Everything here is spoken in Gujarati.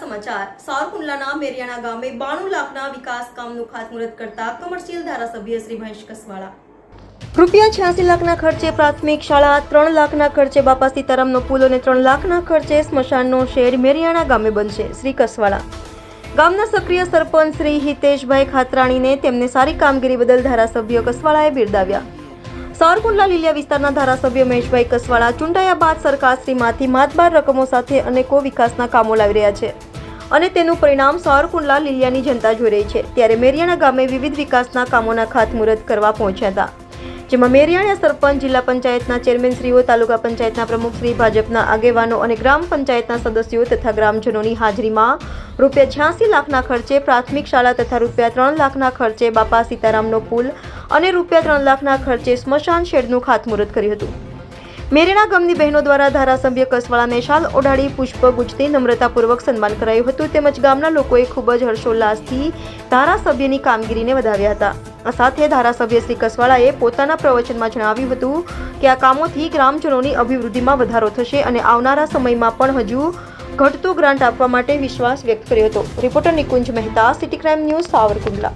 સમાચાર. સાવરકુંડલાના મેરિયાણા ગામે બાણું લાખના વિકાસ કામનું ખાતમુહૂર્ત કરતા કમર્શિયલ ધારાસભ્ય શ્રી મહેશ કસવાળા. રૂપિયા છ્યાસી લાખના ખર્ચે પ્રાથમિક શાળા, ત્રણ લાખના ખર્ચે બાપા સીતારામનો પુલ ત્રણ લાખના ખર્ચે સ્મશાનનો શેડ મેરિયાણા ગામે બનશે, શ્રી કસવાળા. ગામના સક્રિય સરપંચ શ્રી હિતેશભાઈ ખાતરાણીને તેમને સારી કામગીરી બદલ ધારાસભ્ય કસવાળાએ બિરદાવ્યા. સાવરકુંડલા લીલિયા વિસ્તારના ધારાસભ્ય મહેશભાઈ કસવાળા ચૂંટાયા બાદ સરકારશ્રીમાંથી માતબાર રકમો સાથે અનેકો વિકાસના કામો લાવી રહ્યા છે. અને તેનું પરિણામ સારકુંડલા લીલિયાની જનતા જોઈ રહી છે. ત્યારે મેરિયાણા ગામે વિવિધ વિકાસના કામોના ખાતમુહૂર્ત કરવા પહોંચ્યા હતા. જેમાં મેરિયાણા સરપંચ, જિલ્લા પંચાયતના ચેરમેનશ્રીઓ તાલુકા પંચાયતના પ્રમુખશ્રી ભાજપના આગેવાનો અને ગ્રામ પંચાયતના સદસ્યો તથા ગ્રામજનોની હાજરીમાં રૂપિયા છ્યાસી લાખના ખર્ચે પ્રાથમિક શાળા તથા રૂપિયા ત્રણ લાખના ખર્ચે બાપા સીતારામનો પુલ અને રૂપિયા ત્રણ લાખના ખર્ચે સ્મશાન શેડનું ખાતમુહૂર્ત કર્યું હતું. મેરેના ગામની બહેનો દ્વારા ધારાસભ્ય કસવાળાને શાલ ઓઢાડી પુષ્પ ગુજતી નમ્રતાપૂર્વક સન્માન કરાયું હતું તેમજ ગામના લોકોએ ખૂબ જ હર્ષોલ્લાસથી ધારાસભ્યની કામગીરીને વધાવ્યા હતા. આ સાથે ધારાસભ્ય શ્રી કસવાળાએ પોતાના પ્રવચનમાં જણાવ્યું હતું કે આ કામોથી ગ્રામજનોની અભિવૃદ્ધિમાં વધારો થશે અને આવનારા સમયમાં પણ હજુ ઘટતો ગ્રાન્ટ આપવા માટે વિશ્વાસ વ્યક્ત કર્યો હતો. Reporter Nikunj Mehta, city crime news, Savarkundla.